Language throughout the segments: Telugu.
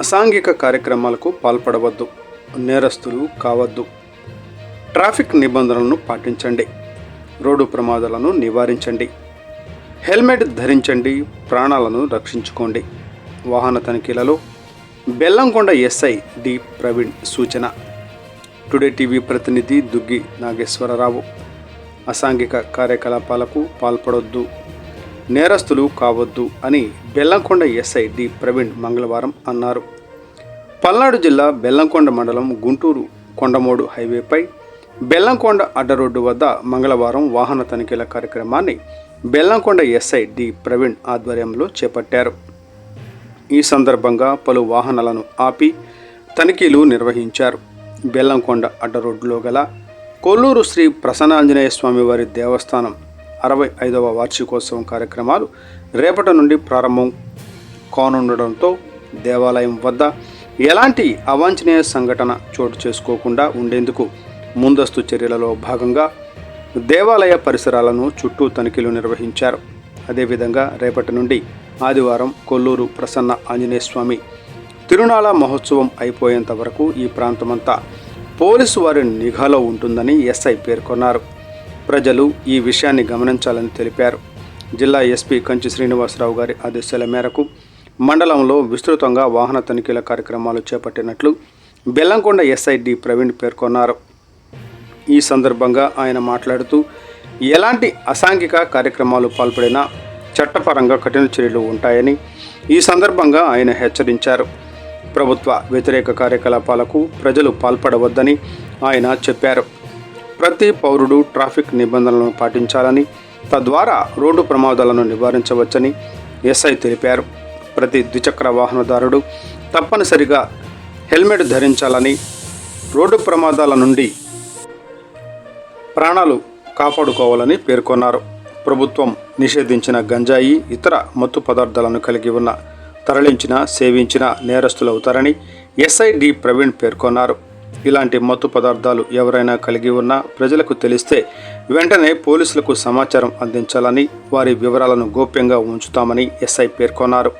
అసాంఘిక కార్యక్రమాలకు పాల్పడవద్దు నేరస్తులు కావద్దు. ట్రాఫిక్ నిబంధనలను పాటించండి రోడ్డు ప్రమాదాలను నివారించండి హెల్మెట్ ధరించండి ప్రాణాలను రక్షించుకోండి. వాహన తనిఖీలలో బెల్లంకొండ ఎస్ఐ డి ప్రవీణ్ సూచన. టుడే టీవీ ప్రతినిధి దుగ్గి నాగేశ్వరరావు. అసాంఘిక కార్యకలాపాలకు పాల్పడొద్దు. నేరస్తులు కావద్దు అని బెల్లంకొండ ఎస్ఐ డి ప్రవీణ్ మంగళవారం అన్నారు. పల్నాడు జిల్లా బెల్లంకొండ మండలం గుంటూరు కొండమోడు హైవేపై బెల్లంకొండ అడ్డరోడ్డు వద్ద మంగళవారం వాహన తనిఖీల కార్యక్రమాన్ని బెల్లంకొండ ఎస్ఐ డి ప్రవీణ్ ఆధ్వర్యంలో చేపట్టారు. ఈ సందర్భంగా పలు వాహనాలను ఆపి తనిఖీలు నిర్వహించారు. బెల్లంకొండ అడ్డరోడ్డులో గల కొల్లూరు శ్రీ ప్రసన్నాంజనేయ స్వామివారి దేవస్థానం అరవై ఐదవ వార్షికోత్సవం కార్యక్రమాలు రేపటి నుండి ప్రారంభం కానుండడంతో దేవాలయం వద్ద ఎలాంటి అవాంఛనీయ సంఘటన చోటు చేసుకోకుండా ఉండేందుకు ముందస్తు చర్యలలో భాగంగా దేవాలయ పరిసరాలను చుట్టూ తనిఖీలు నిర్వహించారు. అదేవిధంగా రేపటి నుండి ఆదివారం కొల్లూరు ప్రసన్న ఆంజనేయ స్వామి తిరునాళ మహోత్సవం అయిపోయేంత వరకు ఈ ప్రాంతమంతా పోలీసు వారి నిఘాలో ఉంటుందని ఎస్ఐ పేర్కొన్నారు. ప్రజలు ఈ విషయాన్ని గమనించాలని తెలిపారు. జిల్లా ఎస్పీ కంచి శ్రీనివాసరావు గారి ఆదేశాల మేరకు మండలంలో విస్తృతంగా వాహన తనిఖీల కార్యక్రమాలు చేపట్టినట్లు బెల్లంకొండ ఎస్ఐడి ప్రవీణ్ పేర్కొన్నారు. ఈ సందర్భంగా ఆయన మాట్లాడుతూ ఎలాంటి అసాంఘిక కార్యక్రమాలు పాల్పడినా చట్టపరంగా కఠిన చర్యలు ఉంటాయని ఈ సందర్భంగా ఆయన హెచ్చరించారు. ప్రభుత్వ వ్యతిరేక కార్యకలాపాలకు ప్రజలు పాల్పడవద్దని ఆయన చెప్పారు. ప్రతి పౌరుడు ట్రాఫిక్ నిబంధనలను పాటించాలని తద్వారా రోడ్డు ప్రమాదాలను నివారించవచ్చని ఎస్ఐ తెలిపారు. ప్రతి ద్విచక్ర వాహనదారుడు తప్పనిసరిగా హెల్మెట్ ధరించాలని రోడ్డు ప్రమాదాల నుండి ప్రాణాలు కాపాడుకోవాలని పేర్కొన్నారు. ప్రభుత్వం నిషేధించిన గంజాయి ఇతర మత్తు పదార్థాలను కలిగి ఉన్న తరలించిన సేవించిన నేరస్తులవుతారని ఎస్ఐ డి ప్రవీణ్ పేర్కొన్నారు. ఇలాంటి మత్తు పదార్థాలు ఎవరైనా కలిగి ఉన్నా ప్రజలకు తెలిస్తే వెంటనే పోలీసులకు సమాచారం అందించాలని వారి వివరాలను గోప్యంగా ఉంచుతామని ఎస్ఐ పేర్కొన్నారు.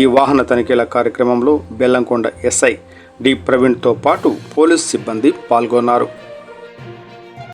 ఈ వాహన తనిఖీల కార్యక్రమంలో బెల్లంకొండ ఎస్ఐ డి ప్రవీణ్తో పాటు పోలీస్ సిబ్బంది పాల్గొన్నారు.